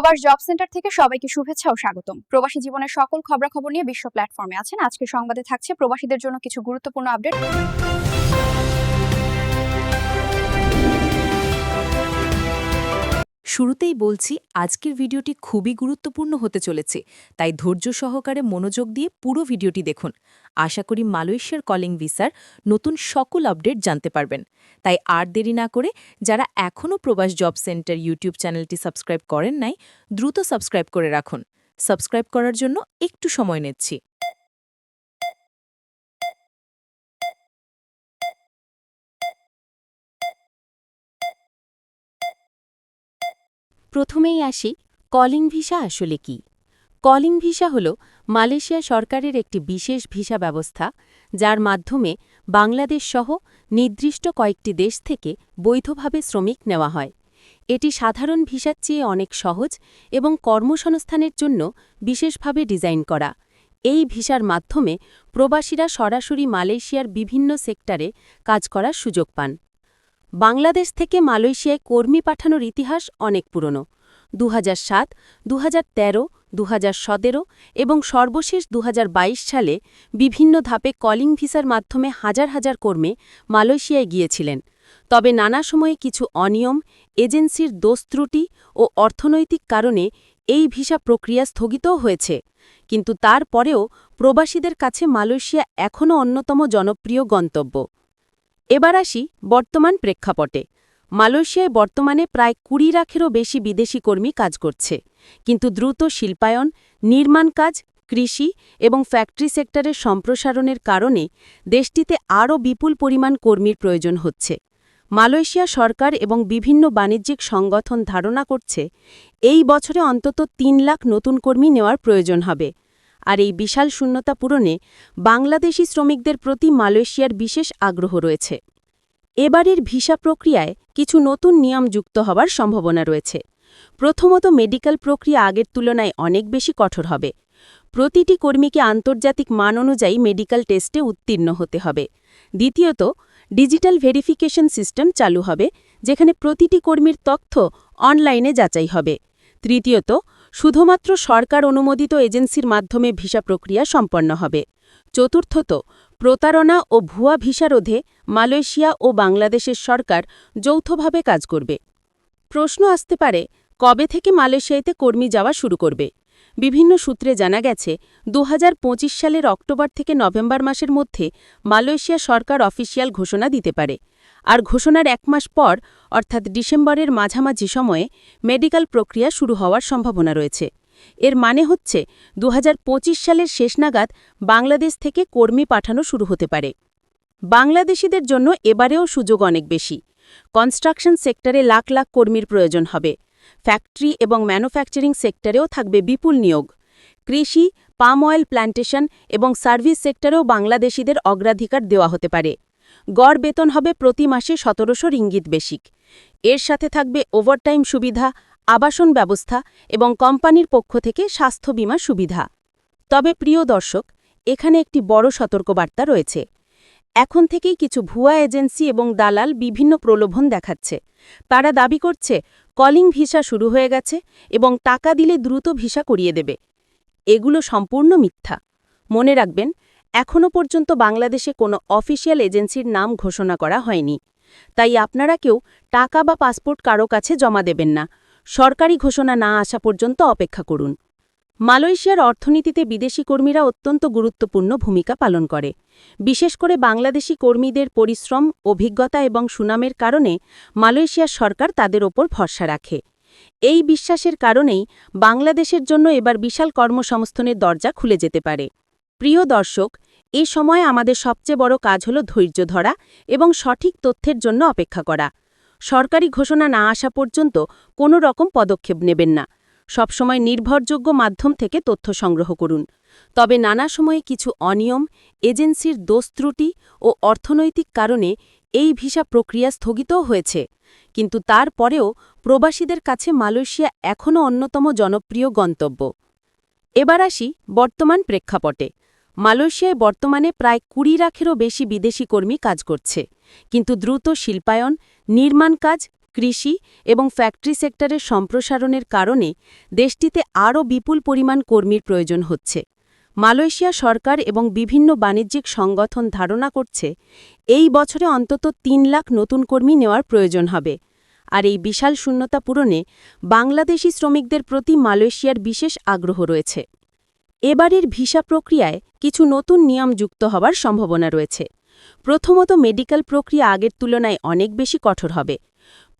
প্রবাস job centre থেকে সবাইকে শুভেচ্ছা ও স্বাগতম। প্রবাসী জীবনের সকল খবরাখবর নিয়ে বিশ্ব প্ল্যাটফর্মে আছেন। আজকে সংবাদে থাকছে প্রবাসীদের জন্য কিছু গুরুত্বপূর্ণ আপডেট। শুরুতেই বলছি, আজকের ভিডিওটি খুবই গুরুত্বপূর্ণ হতে চলেছে, তাই ধৈর্য সহকারে মনোযোগ দিয়ে পুরো ভিডিওটি দেখুন। আশা করি মালয়েশিয়ার কলিং ভিসার নতুন সকল আপডেট জানতে পারবেন। তাই আর দেরি না করে যারা এখনও প্রবাস জব সেন্টার ইউটিউব চ্যানেলটি সাবস্ক্রাইব করেন নাই, দ্রুত সাবস্ক্রাইব করে রাখুন। সাবস্ক্রাইব করার জন্য একটু সময় নিচ্ছি। প্রথমেই আসি কলিং ভিসা আসলে কি? কলিং ভিসা হল মালয়েশিয়া সরকারের একটি বিশেষ ভিসা ব্যবস্থা, যার মাধ্যমে বাংলাদেশ সহ নির্দিষ্ট কয়েকটি দেশ থেকে বৈধভাবে শ্রমিক নেওয়া হয়। এটি সাধারণ ভিসার চেয়ে অনেক সহজ এবং কর্মসংস্থানের জন্য বিশেষভাবে ডিজাইন করা। এই ভিসার মাধ্যমে প্রবাসীরা সরাসরি মালয়েশিয়ার বিভিন্ন সেক্টরে কাজ করার সুযোগ পান। বাংলাদেশ থেকে মালয়েশিয়ায় কর্মী পাঠানোর ইতিহাস অনেক পুরনো। দু হাজার সাত দু এবং সর্বশেষ দুহাজার বাইশ সালে বিভিন্ন ধাপে কলিং ভিসার মাধ্যমে হাজার হাজার কর্মী মালয়েশিয়ায় গিয়েছিলেন। তবে নানা সময়ে কিছু অনিয়ম, এজেন্সির দোষ ত্রুটি ও অর্থনৈতিক কারণে এই ভিসা প্রক্রিয়া স্থগিতও হয়েছে। কিন্তু তারপরেও প্রবাসীদের কাছে মালয়েশিয়া এখনও অন্যতম জনপ্রিয় গন্তব্য। এবার আসি বর্তমান প্রেক্ষাপটে। মালয়েশিয়ায় বর্তমানে প্রায় কুড়ি লাখেরও বেশি বিদেশি কর্মী কাজ করছে। কিন্তু দ্রুত শিল্পায়ন, নির্মাণ কাজ, কৃষি এবং ফ্যাক্টরি সেক্টরের সম্প্রসারণের কারণে দেশটিতে আরও বিপুল পরিমাণ কর্মীর প্রয়োজন হচ্ছে। মালয়েশিয়া সরকার এবং বিভিন্ন বাণিজ্যিক সংগঠন ধারণা করছে, এই বছরে অন্তত তিন লাখ নতুন কর্মী নেওয়ার প্রয়োজন হবে। আর এই বিশাল শূন্যতা পূরণে বাংলাদেশি শ্রমিকদের প্রতি মালয়েশিয়ার বিশেষ আগ্রহ রয়েছে। এবারের ভিসা প্রক্রিয়ায় কিছু নতুন নিয়ম যুক্ত হবার সম্ভাবনা রয়েছে। প্রথমত মেডিকেল প্রক্রিয়া আগের তুলনায় অনেক বেশি কঠোর হবে। প্রতিটি কর্মীকে আন্তর্জাতিক মান অনুযায়ী মেডিকেল টেস্টে উত্তীর্ণ হতে হবে। দ্বিতীয়ত, ডিজিটাল ভেরিফিকেশন সিস্টেম চালু হবে, যেখানে প্রতিটি কর্মীর তথ্য অনলাইনে যাচাই হবে। তৃতীয়ত শুধুমাত্র সরকার অনুমোদিত এজেন্সির মাধ্যমে ভিসা প্রক্রিয়া সম্পন্ন হবে। চতুর্থত, প্রতারণা ও ভুয়া ভিসা রোধে মালয়েশিয়া ও বাংলাদেশের সরকার যৌথভাবে কাজ করবে। প্রশ্ন আসতে পারে, কবে থেকে মালয়েশিয়াতে কর্মী যাওয়া শুরু করবে? বিভিন্ন সূত্রে জানা গেছে দু হাজার পঁচিশ সালের অক্টোবর থেকে নভেম্বর মাসের মধ্যে মালয়েশিয়া সরকার অফিসিয়াল ঘোষণা দিতে পারে। আর ঘোষণার এক মাস পর, অর্থাৎ ডিসেম্বরের মাঝামাঝি সময়ে মেডিকেল প্রক্রিয়া শুরু হওয়ার সম্ভাবনা রয়েছে। এর মানে হচ্ছে দু হাজার পঁচিশ সালের শেষ নাগাদ বাংলাদেশ থেকে কর্মী পাঠানো শুরু হতে পারে। বাংলাদেশিদের জন্য এবারেও সুযোগ অনেক বেশি। কনস্ট্রাকশন সেক্টরে লাখ লাখ কর্মীর প্রয়োজন হবে। ফ্যাক্টরি এবং ম্যানুফ্যাকচারিং সেক্টরেও থাকবে বিপুল নিয়োগ। কৃষি, পাম অয়েল প্ল্যান্টেশন এবং সার্ভিস সেক্টরেও বাংলাদেশিদের অগ্রাধিকার দেওয়া হতে পারে। গড় বেতন হবে প্রতি মাসে সতেরোশো রিঙ্গিত বেশিক। এর সাথে থাকবে ওভারটাইম সুবিধা, আবাসন ব্যবস্থা এবং কোম্পানির পক্ষ থেকে স্বাস্থ্য বীমা সুবিধা। তবে প্রিয় দর্শক, এখানে একটি বড় সতর্কবার্তা রয়েছে। এখন থেকেই কিছু ভুয়া এজেন্সি এবং দালাল বিভিন্ন প্রলোভন দেখাচ্ছে। তারা দাবি করছে, কলিং ভিসা শুরু হয়ে গেছে এবং টাকা দিলে দ্রুত ভিসা করিয়ে দেবে। এগুলো সম্পূর্ণ মিথ্যা। মনে রাখবেন এখনও পর্যন্ত বাংলাদেশে কোনো অফিসিয়াল এজেন্সির নাম ঘোষণা করা হয়নি। তাই আপনারা কেউ টাকা বা পাসপোর্ট কারও কাছে জমা দেবেন না। সরকারি ঘোষণা না আসা পর্যন্ত অপেক্ষা করুন। মালয়েশিয়ার অর্থনীতিতে বিদেশি কর্মীরা অত্যন্ত গুরুত্বপূর্ণ ভূমিকা পালন করে। বিশেষ করে বাংলাদেশি কর্মীদের পরিশ্রম, অভিজ্ঞতা এবং সুনামের কারণে মালয়েশিয়ার সরকার তাদের ওপর ভরসা রাখে। এই বিশ্বাসের কারণেই বাংলাদেশের জন্য এবার বিশাল কর্মসংস্থানের দরজা খুলে যেতে পারে। প্রিয় দর্শক, এ সময় আমাদের সবচেয়ে বড় কাজ হল ধৈর্য ধরা এবং সঠিক তথ্যের জন্য অপেক্ষা করা। সরকারি ঘোষণা না আসা পর্যন্ত কোনো রকম পদক্ষেপ নেবেন না। সবসময় নির্ভরযোগ্য মাধ্যম থেকে তথ্য সংগ্রহ করুন। তবে নানা সময়ে কিছু অনিয়ম, এজেন্সির দোষ ত্রুটি ও অর্থনৈতিক কারণে এই ভিসা প্রক্রিয়া স্থগিতও হয়েছে। কিন্তু তারপরেও প্রবাসীদের কাছে মালয়েশিয়া এখনও অন্যতম জনপ্রিয় গন্তব্য। এবার আসি বর্তমান প্রেক্ষাপটে। মালয়েশিয়ায় বর্তমানে প্রায় কুড়ি লাখেরও বেশি বিদেশি কর্মী কাজ করছে। কিন্তু দ্রুত শিল্পায়ন, নির্মাণ কাজ, কৃষি এবং ফ্যাক্টরি সেক্টরের সম্প্রসারণের কারণে দেশটিতে আরও বিপুল পরিমাণ কর্মীর প্রয়োজন হচ্ছে। মালয়েশিয়া সরকার এবং বিভিন্ন বাণিজ্যিক সংগঠন ধারণা করছে, এই বছরে অন্তত তিন লাখ নতুন কর্মী নেওয়ার প্রয়োজন হবে। আর এই বিশাল শূন্যতা পূরণে বাংলাদেশি শ্রমিকদের প্রতি মালয়েশিয়ার বিশেষ আগ্রহ রয়েছে। এবারের ভিসা প্রক্রিয়ায় কিছু নতুন নিয়ম যুক্ত হবার সম্ভাবনা রয়েছে। প্রথমত মেডিকেল প্রক্রিয়া আগের তুলনায় অনেক বেশি কঠোর হবে।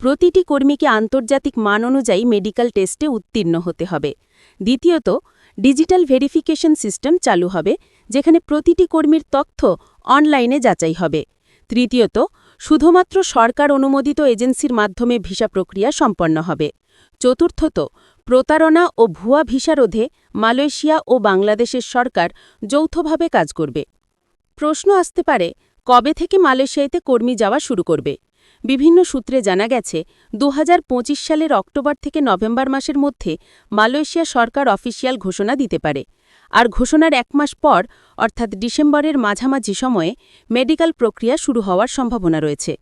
প্রতিটি কর্মীকে আন্তর্জাতিক মান অনুযায়ী মেডিকেল টেস্টে উত্তীর্ণ হতে হবে। দ্বিতীয়ত, ডিজিটাল ভেরিফিকেশন সিস্টেম চালু হবে, যেখানে প্রতিটি কর্মীর তথ্য অনলাইনে যাচাই হবে। তৃতীয়ত, শুধুমাত্র সরকার অনুমোদিত এজেন্সির মাধ্যমে ভিসা প্রক্রিয়া সম্পন্ন হবে। চতুর্থত প্রতারণা ও ভুয়া ভিসা রোধে মালয়েশিয়া ও বাংলাদেশের সরকার যৌথভাবে কাজ করবে। প্রশ্ন আসতে পারে, কবে থেকে মালয়েশিয়াতে কর্মী যাওয়া শুরু করবে? বিভিন্ন সূত্রে জানা গেছে দু হাজার পঁচিশ সালের অক্টোবর থেকে নভেম্বর মাসের মধ্যে মালয়েশিয়া সরকার অফিসিয়াল ঘোষণা দিতে পারে। আর ঘোষণার এক মাস পর, অর্থাৎ ডিসেম্বরের মাঝামাঝি সময়ে মেডিকেল প্রক্রিয়া শুরু হওয়ার সম্ভাবনা রয়েছে।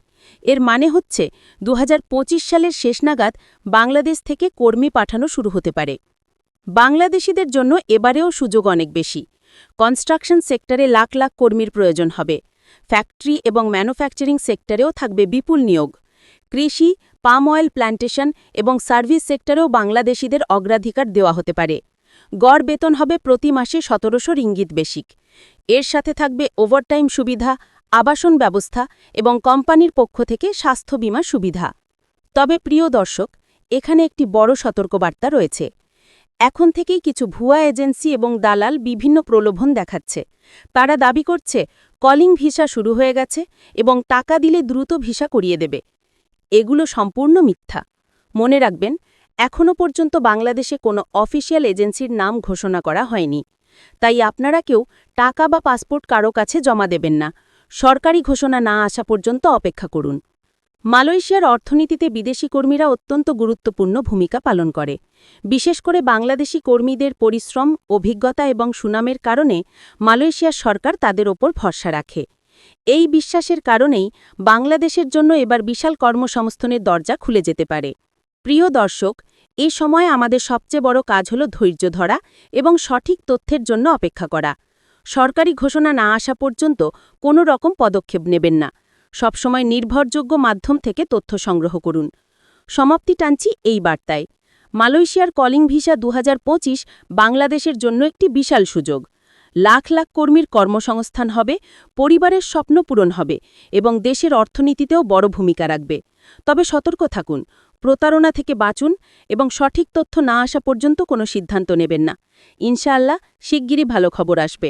এর মানে হচ্ছে দু হাজার পঁচিশ সালের শেষ নাগাদ বাংলাদেশ থেকে কর্মী পাঠানো শুরু হতে পারে। বাংলাদেশিদের জন্য এবারেও সুযোগ অনেক বেশি। কনস্ট্রাকশন সেক্টরে লাখ লাখ কর্মীর প্রয়োজন হবে। ফ্যাক্টরি এবং ম্যানুফ্যাকচারিং সেক্টরেও থাকবে বিপুল নিয়োগ। কৃষি, পাম অয়েল প্ল্যান্টেশন এবং সার্ভিস সেক্টরেও বাংলাদেশিদের অগ্রাধিকার দেওয়া হতে পারে। গড় বেতন হবে প্রতি মাসে সতেরোশো রিঙ্গিত বেশিক। এর সাথে থাকবে ওভারটাইম সুবিধা আবাসন ব্যবস্থা এবং কোম্পানির পক্ষ থেকে স্বাস্থ্য বীমা সুবিধা। তবে প্রিয় দর্শক, এখানে একটি বড় সতর্কবার্তা রয়েছে। এখন থেকেই কিছু ভুয়া এজেন্সি এবং দালাল বিভিন্ন প্রলোভন দেখাচ্ছে। তারা দাবি করছে, কলিং ভিসা শুরু হয়ে গেছে এবং টাকা দিলে দ্রুত ভিসা করিয়ে দেবে। এগুলো সম্পূর্ণ মিথ্যা। মনে রাখবেন এখনও পর্যন্ত বাংলাদেশে কোনো অফিসিয়াল এজেন্সির নাম ঘোষণা করা হয়নি। তাই আপনারা কেউ টাকা বা পাসপোর্ট কারও কাছে জমা দেবেন না। সরকারি ঘোষণা না আসা পর্যন্ত অপেক্ষা করুন। মালয়েশিয়ার অর্থনীতিতে বিদেশি কর্মীরা অত্যন্ত গুরুত্বপূর্ণ ভূমিকা পালন করে। বিশেষ করে বাংলাদেশি কর্মীদের পরিশ্রম, অভিজ্ঞতা এবং সুনামের কারণে মালয়েশিয়ার সরকার তাদের ওপর ভরসা রাখে। এই বিশ্বাসের কারণেই বাংলাদেশের জন্য এবার বিশাল কর্মসংস্থানের দরজা খুলে যেতে পারে। প্রিয় দর্শক, এ সময় আমাদের সবচেয়ে বড় কাজ হল ধৈর্য ধরা এবং সঠিক তথ্যের জন্য অপেক্ষা করা। সরকারি ঘোষণা না আসা পর্যন্ত কোনো রকম পদক্ষেপ নেবেন না। সবসময় নির্ভরযোগ্য মাধ্যম থেকে তথ্য সংগ্রহ করুন। সমাপ্তি টানছি এই বার্তায়। মালয়েশিয়ার কলিং ভিসা দু হাজার পঁচিশ বাংলাদেশের জন্য একটি বিশাল সুযোগ। লাখ লাখ কর্মীর কর্মসংস্থান হবে, পরিবারের স্বপ্ন পূরণ হবে এবং দেশের অর্থনীতিতেও বড় ভূমিকা রাখবে। তবে সতর্ক থাকুন, প্রতারণা থেকে বাঁচুন এবং সঠিক তথ্য না আসা পর্যন্ত কোনো সিদ্ধান্ত নেবেন না। ইনশাআল্লাহ, শিগগিরই ভালো খবর আসবে।